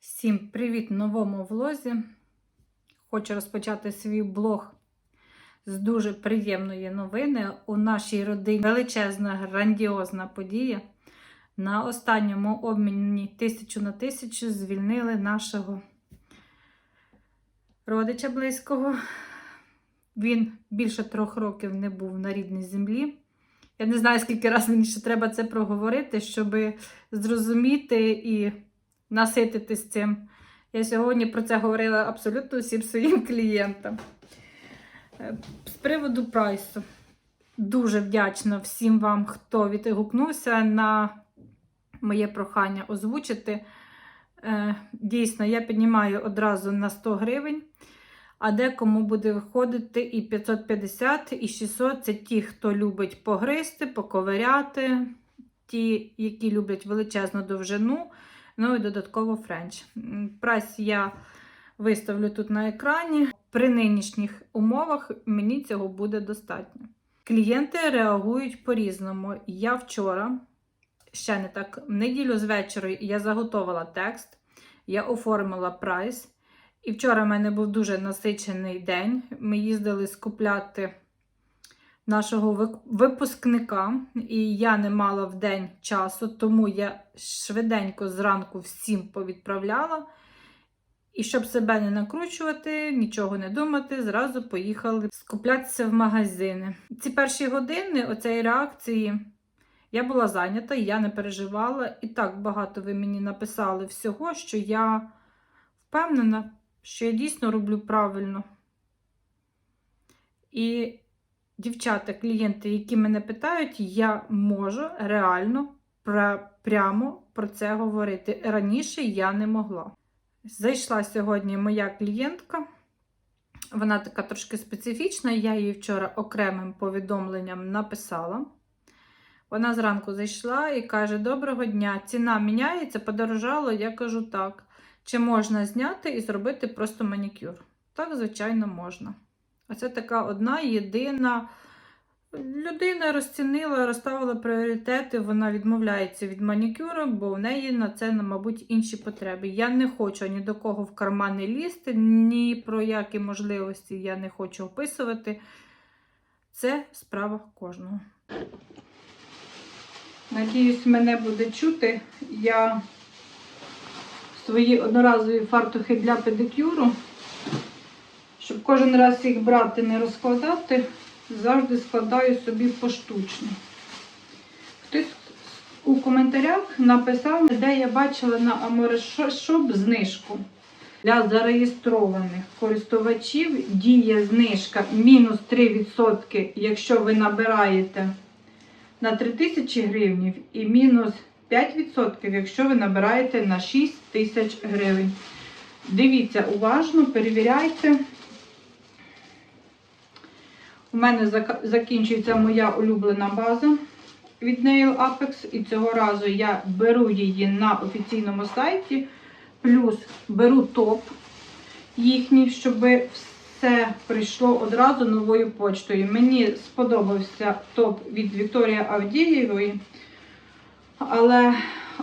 Всім привіт новому влозі. Хочу розпочати свій блог з дуже приємної новини. У нашій родині величезна грандіозна подія. На останньому обміні тисячу на тисячу звільнили нашого родича близького. Він більше трьох років не був на рідній землі. Я не знаю, скільки разів мені ще треба це проговорити, щоб зрозуміти і насититись цим. Я сьогодні про це говорила абсолютно всім своїм клієнтам. Е, З приводу прайсу. Дуже вдячна всім вам, хто відгукнувся на моє прохання озвучити. Е, Дійсно, я піднімаю одразу на 100 гривень, а декому буде виходити і 550, і 600 це ті, хто любить погризти, поковиряти, ті, які люблять величезну довжину. Ну і додатково френч. Прайс я виставлю тут на екрані. При нинішніх умовах мені цього буде достатньо. Клієнти реагують по-різному. Я вчора, ще не так, в неділю з вечора я заготовила текст, я оформила прайс. І вчора в мене був дуже насичений день. Ми їздили скупляти нашого випускника, і я не мала в день часу, тому я швиденько зранку всім повідправляла. І щоб себе не накручувати, нічого не думати, зразу поїхали скуплятися в магазини. Ці перші години оцеї реакції я була зайнята, я не переживала. І так багато ви мені написали всього, що я впевнена, що я дійсно роблю правильно. І дівчата, клієнти, які мене питають, я можу реально прямо про це говорити. Раніше я не могла. Зайшла сьогодні моя клієнтка. Вона така трошки специфічна. Я їй вчора окремим повідомленням написала. Вона зранку зайшла і каже: Доброго дня, ціна міняється, подорожало. Я кажу так. Чи можна зняти і зробити просто манікюр? Так, звичайно, можна. Оце така одна єдина людина розцінила, розставила пріоритети. Вона відмовляється від манікюру, бо в неї на це, мабуть, інші потреби. Я не хочу ні до кого в кармани лізти, ні про які можливості я не хочу описувати. Це справа кожного. Надіюсь, мене буде чути. Я свої одноразові фартухи для педикюру, щоб кожен раз їх брати, не розкладати, завжди складаю собі поштучно. Хтось у коментарях написав, де я бачила на Amore знижку. Для зареєстрованих користувачів діє знижка мінус 3%, якщо ви набираєте на 3000 гривень і мінус 5%, якщо ви набираєте на 6 тисяч гривень. Дивіться уважно, перевіряйте. У мене закінчується моя улюблена база від Nail Apex, і цього разу я беру її на офіційному сайті, плюс беру топ їхній, щоб все прийшло одразу новою почтою. Мені сподобався топ від Вікторії Авдієвої, але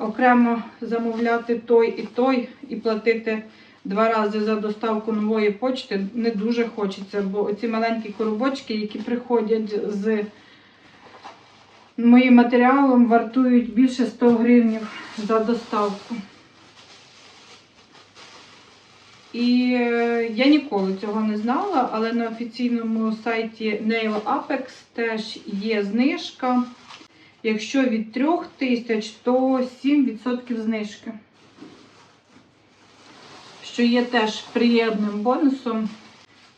окремо замовляти той і той і платити два рази за доставку нової почти не дуже хочеться, бо оці маленькі коробочки, які приходять з моїм матеріалом, вартують більше 100 гривень за доставку. І е, я ніколи цього не знала, але на офіційному сайті Nail Apex теж є знижка. Якщо від 3 тисяч, то 7% знижки. що є теж приємним бонусом.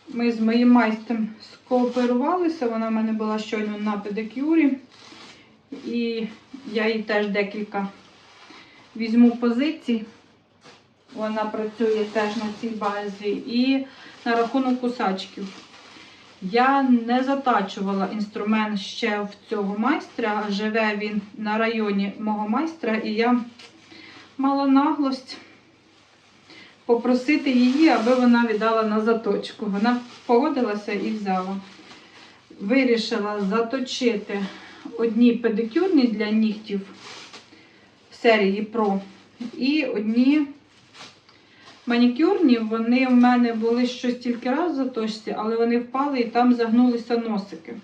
Ми з моїм майстром скооперувалися. Вона в мене була щойно на педикюрі. І я їй теж декілька візьму позицій. Вона працює теж на цій базі. І на рахунок кусачків. Я не затачувала інструмент ще в цього майстра. Живе він на районі мого майстра, і я мала наглость попросити її, аби вона віддала на заточку. Вона погодилася і взяла. Вирішила заточити одні педикюрні для нігтів серії Pro і одні манікюрні. Вони в мене були щось тільки раз в заточці, але вони впали і там загнулися носики.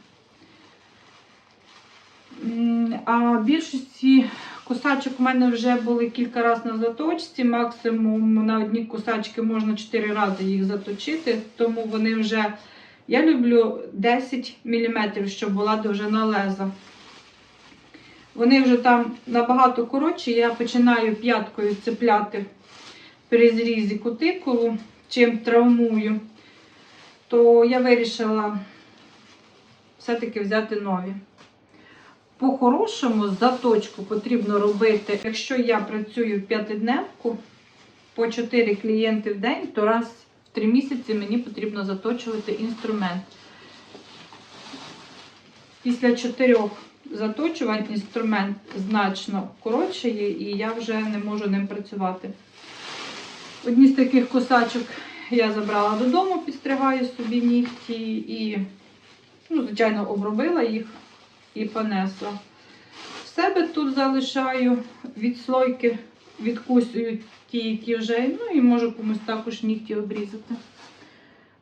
А більшості кусачок у мене вже були кілька разів на заточці. Максимум на одні кусачки можна 4 рази їх заточити, тому вони вже. Я люблю 10 мм, щоб була довжина леза. Вони вже там набагато коротші, я починаю п'яткою цепляти при зрізі кутикулу, чим травмую, то я вирішила все-таки взяти нові. По-хорошому заточку потрібно робити, якщо я працюю в п'ятидневку по 4 клієнти в день, то раз в 3 місяці мені потрібно заточувати інструмент. Після 4 заточувань інструмент значно коротшає і я вже не можу ним працювати. Одні з таких косачок я забрала додому, підстригаю собі нігті і, ну, звичайно, обробила їх і понесла. В себе тут залишаю відслойки, відкусую ті, які вже, ну і можу комусь також нігті обрізати.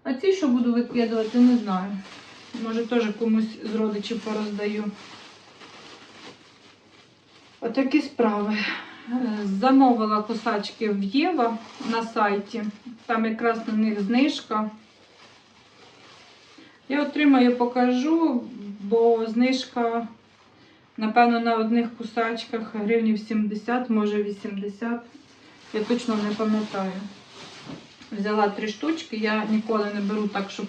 А ці, що буду викидувати, не знаю. Може, теж комусь з родичів пороздаю. Отакі справи. Замовила косачки в Єва на сайті. Там якраз на них знижка. Я отримаю, покажу, бо знижка, напевно, на одних кусачках гривнів 70, може 80. Я точно не пам'ятаю. Взяла три штучки, я ніколи не беру так, щоб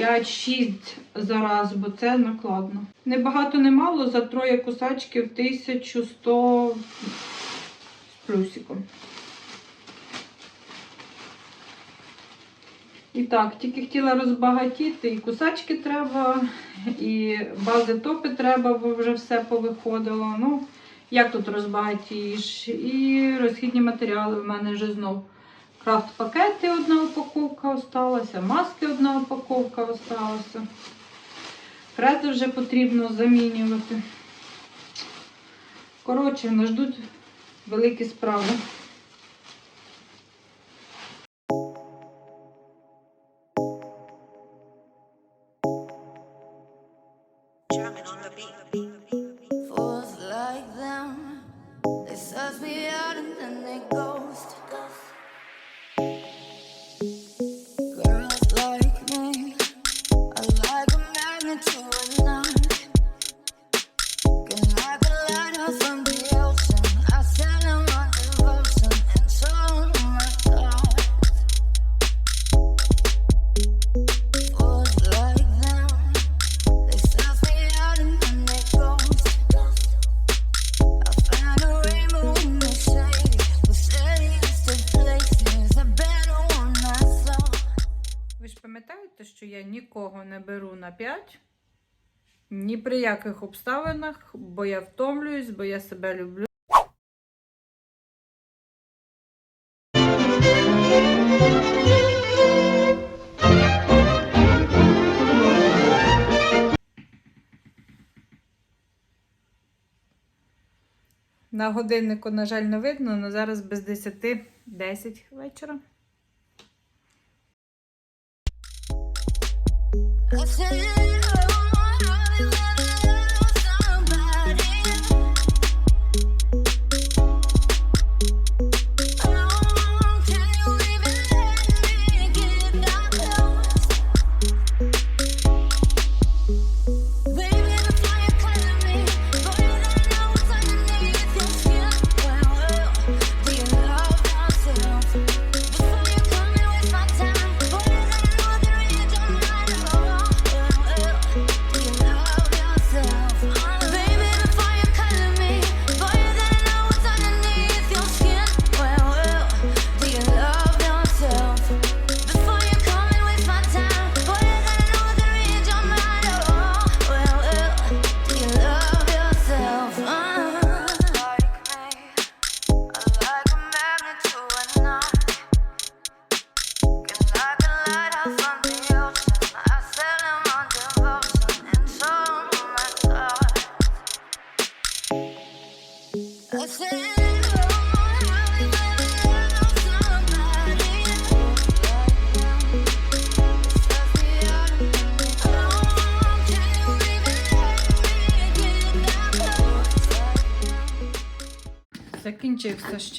5-6 за раз, бо це накладно. Не багато, не мало, за троє кусачків 1100 з плюсиком. І так, тільки хотіла розбагатіти, і кусачки треба, і бази топи треба, бо вже все повиходило. Ну, як тут розбагатієш? І розхідні матеріали в мене вже знов. Крафт-пакети одна упаковка осталася, маски одна упаковка осталася. Фрези вже потрібно замінювати. Коротше, нас ждуть великі справи. Drumming на 5? Ні при яких обставинах, бо я втомлююсь, бо я себе люблю. На годиннику, на жаль, не видно, але зараз без 10 10 вечора. I feel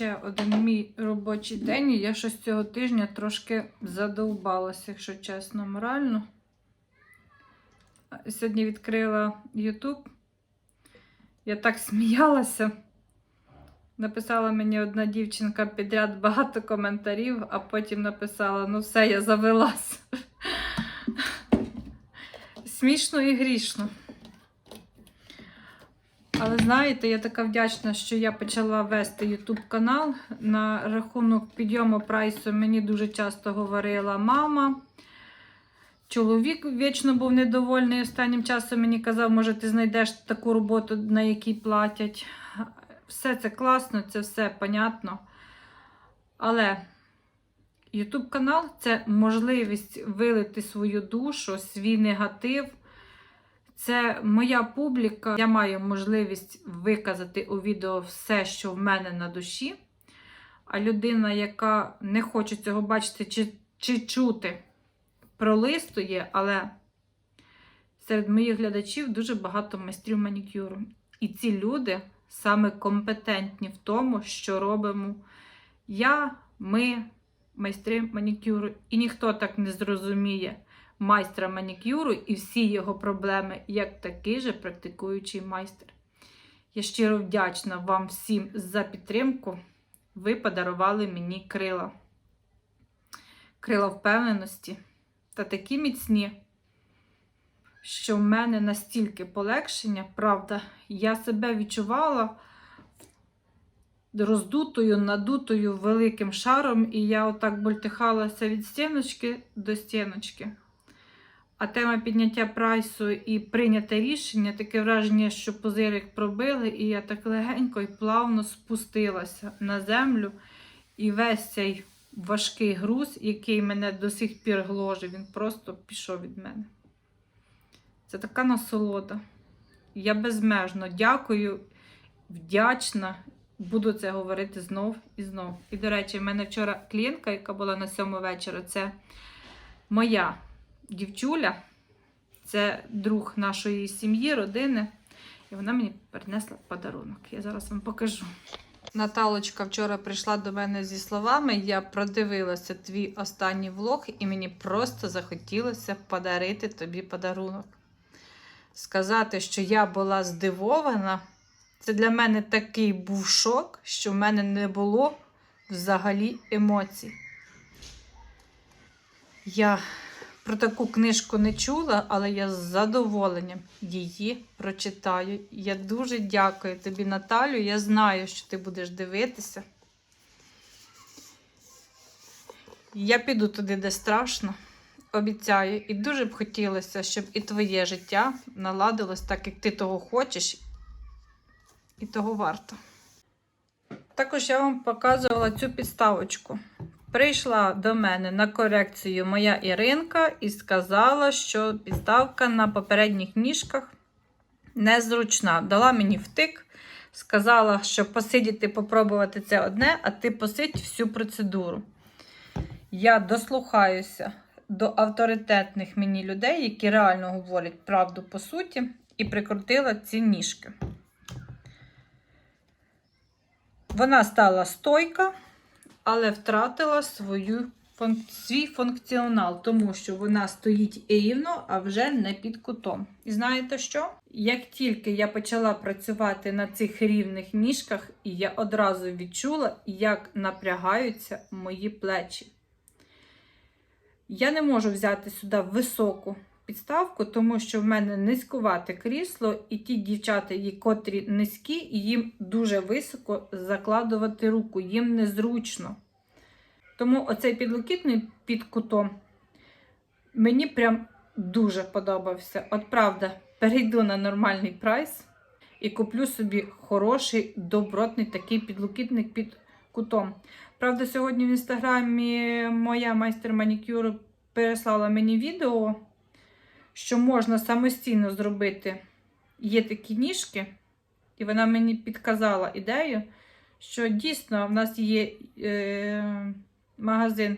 ще один мій робочий день, і я щось цього тижня трошки задовбалася, якщо чесно, морально. Сьогодні відкрила YouTube. Я так сміялася. Написала мені одна дівчинка підряд багато коментарів, а потім написала: ну все, я завелась. Смішно і грішно. Але знаєте, я така вдячна, що я почала вести YouTube канал. На рахунок підйому прайсу мені дуже часто говорила мама. Чоловік вічно був недовольний. Останнім часом мені казав, може, ти знайдеш таку роботу, на якій платять. Все це класно, це все понятно. Але YouTube канал це можливість вилити свою душу, свій негатив. Це моя публіка. Я маю можливість виказати у відео все, що в мене на душі. А людина, яка не хоче цього бачити чи, чи чути, пролистує, але серед моїх глядачів дуже багато майстрів манікюру. І ці люди саме компетентні в тому, що робимо я, ми, майстри манікюру. І ніхто так не зрозуміє майстра манікюру і всі його проблеми, як такий же практикуючий майстер. Я щиро вдячна вам всім за підтримку. Ви подарували мені крила. Крила впевненості та такі міцні, що в мене настільки полегшення, правда, я себе відчувала роздутою, надутою великим шаром, і я отак больтихалася від стіночки до стіночки. А тема підняття прайсу і прийняте рішення, таке враження, що позирик пробили, і я так легенько і плавно спустилася на землю. І весь цей важкий груз, який мене до сих пір гложив, він просто пішов від мене. Це така насолода. Я безмежно дякую, вдячна. Буду це говорити знов і знов. І, до речі, в мене вчора клієнтка, яка була на сьому вечора, це моя дівчуля, це друг нашої сім'ї, родини. І вона мені принесла подарунок. Я зараз вам покажу. Наталочка вчора прийшла до мене зі словами: я продивилася твій останній влог, і мені просто захотілося подарити тобі подарунок. Сказати, що я була здивована, це для мене такий був шок, що в мене не було взагалі емоцій. Я про таку книжку не чула, але я з задоволенням її прочитаю. Я дуже дякую тобі, Наталю. Я знаю, що ти будеш дивитися. Я піду туди, де страшно, обіцяю, і дуже б хотілося, щоб і твоє життя наладилось так, як ти того хочеш, і того варто. Також я вам показувала цю підставочку. Прийшла до мене на корекцію моя Іринка і сказала, що підставка на попередніх ніжках незручна. Дала мені втик, сказала, що посидіти, попробувати це одне, а ти посидь всю процедуру. Я дослухаюся до авторитетних мені людей, які реально говорять правду по суті, і прикрутила ці ніжки. Вона стала стойка але втратила свою, свій функціонал, тому що вона стоїть рівно, а вже не під кутом. І знаєте що? Як тільки я почала працювати на цих рівних ніжках, я одразу відчула, як напрягаються мої плечі. Я не можу взяти сюди високу підставку, тому що в мене низькувате крісло, і ті дівчата, котрі низькі, і їм дуже високо закладувати руку, їм незручно. Тому оцей підлокітний під кутом мені прям дуже подобався. От правда, перейду на нормальний прайс і куплю собі хороший, добротний такий підлокітник під кутом. Правда, сьогодні в інстаграмі моя майстер манікюру переслала мені відео що можна самостійно зробити. Є такі ніжки, і вона мені підказала ідею, що дійсно в нас є е, магазин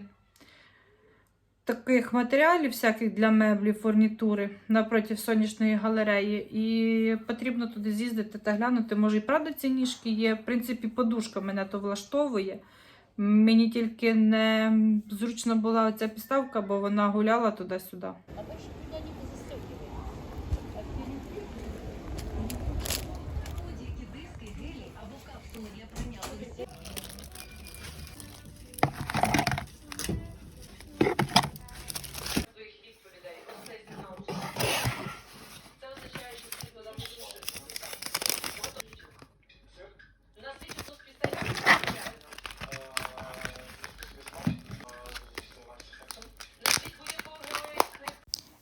таких матеріалів, всяких для меблів, фурнітури напроти сонячної галереї. І потрібно туди з'їздити та глянути. Може, і правда ці ніжки є. В принципі, подушка мене то влаштовує. Мені тільки не зручно була ця підставка, бо вона гуляла туди-сюди.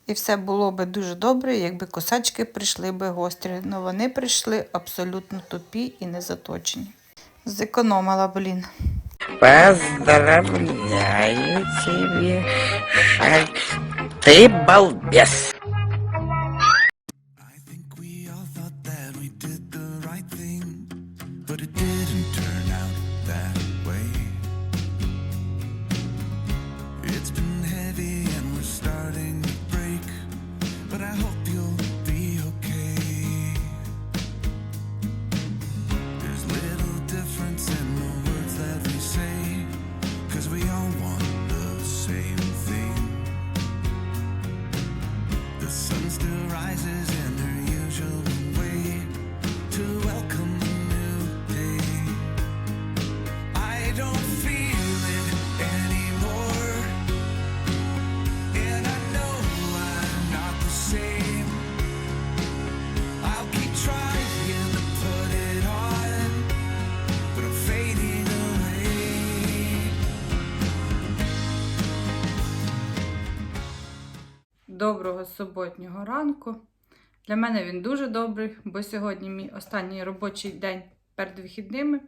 І все було би дуже добре, якби косачки прийшли би гострі. але вони прийшли абсолютно тупі і незаточені. Зекономила, блін. Поздравляю тебе, Шаль. Ти балбес. Доброго суботнього ранку. Для мене він дуже добрий, бо сьогодні мій останній робочий день перед вихідними.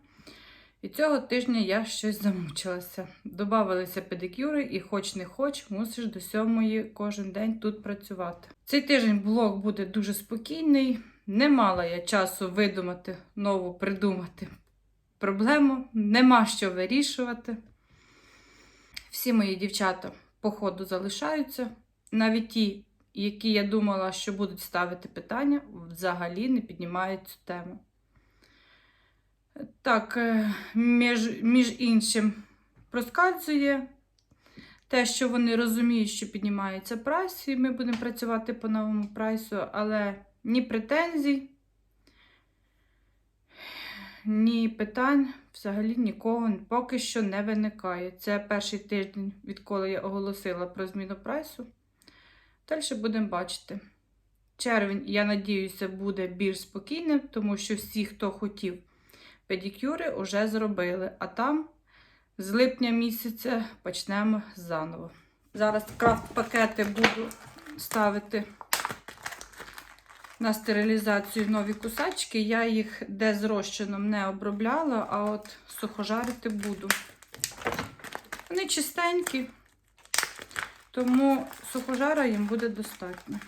І цього тижня я щось замучилася. Добавилися педикюри, і хоч не хоч, мусиш до сьомої кожен день тут працювати. Цей тиждень блок буде дуже спокійний. Не мала я часу видумати нову, придумати проблему. Нема що вирішувати. Всі мої дівчата по ходу залишаються. Навіть ті, які я думала, що будуть ставити питання, взагалі не піднімають цю тему. Так, е, між, між іншим, проскальзує те, що вони розуміють, що піднімається прайс, і ми будемо працювати по новому прайсу, але ні претензій, ні питань взагалі нікого поки що не виникає. Це перший тиждень, відколи я оголосила про зміну прайсу. Далі будемо бачити. Червень, я надіюся, буде більш спокійним, тому що всі, хто хотів педикюри, вже зробили. А там з липня місяця почнемо заново. Зараз крафт-пакети буду ставити на стерилізацію нові кусачки. Я їх де з не обробляла, а от сухожарити буду. Вони чистенькі, тому сухожара їм буде достатньо.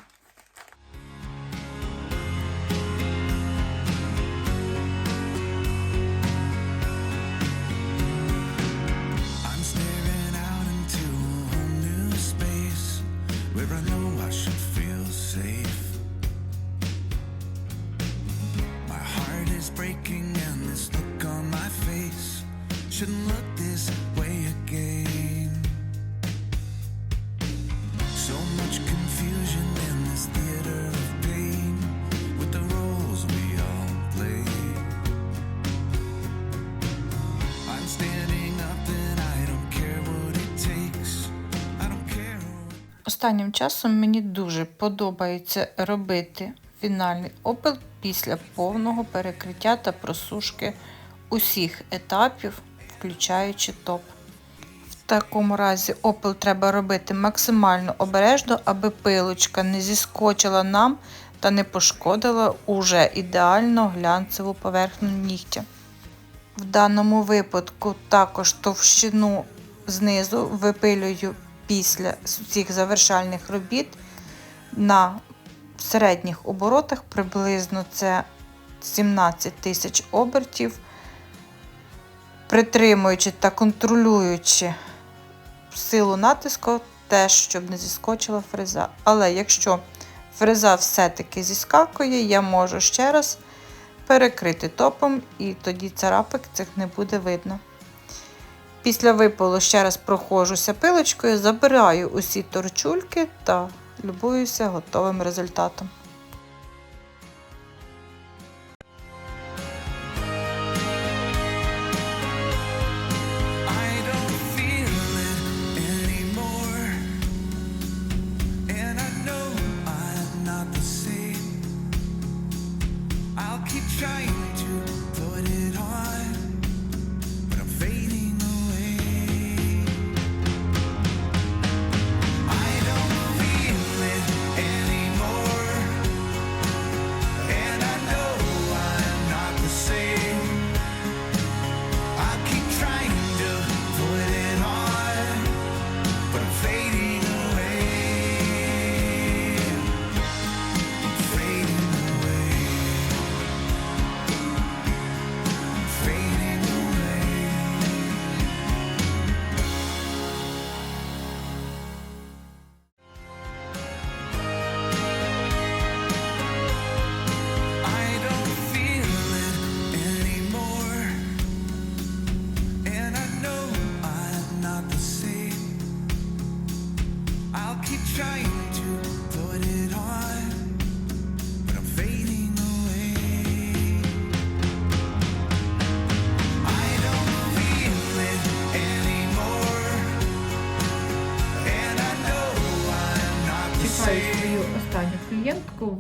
Breaking, and this look on my face shouldn't look this Останнім часом мені дуже подобається робити фінальний опил після повного перекриття та просушки усіх етапів, включаючи топ. В такому разі опил треба робити максимально обережно, аби пилочка не зіскочила нам та не пошкодила уже ідеально глянцеву поверхню нігтя. В даному випадку також товщину знизу випилюю після цих завершальних робіт на середніх оборотах приблизно це 17 тисяч обертів, притримуючи та контролюючи силу натиску, теж, щоб не зіскочила фреза. Але якщо фреза все-таки зіскакує, я можу ще раз перекрити топом, і тоді царапик цих не буде видно. Після випалу ще раз прохожуся пилочкою, забираю усі торчульки та любуюся готовим результатом.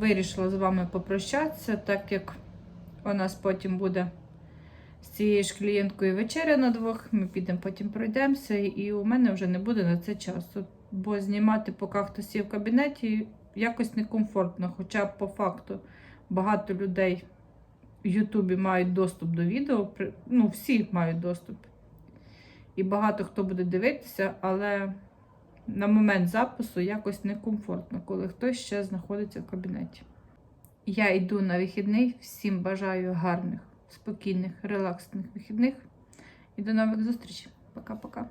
вирішила з вами попрощатися, так як у нас потім буде з цією ж клієнткою вечеря на двох, ми підемо потім пройдемося, і у мене вже не буде на це часу. Бо знімати, поки хтось є в кабінеті, якось некомфортно. Хоча, по факту, багато людей в Ютубі мають доступ до відео, ну, всі мають доступ. І багато хто буде дивитися, але на момент запису якось некомфортно, коли хтось ще знаходиться в кабінеті. Я йду на вихідний, всім бажаю гарних, спокійних, релаксних вихідних і до нових зустрічей. Пока-пока.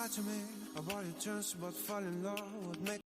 lie to me about your chance about falling in love would make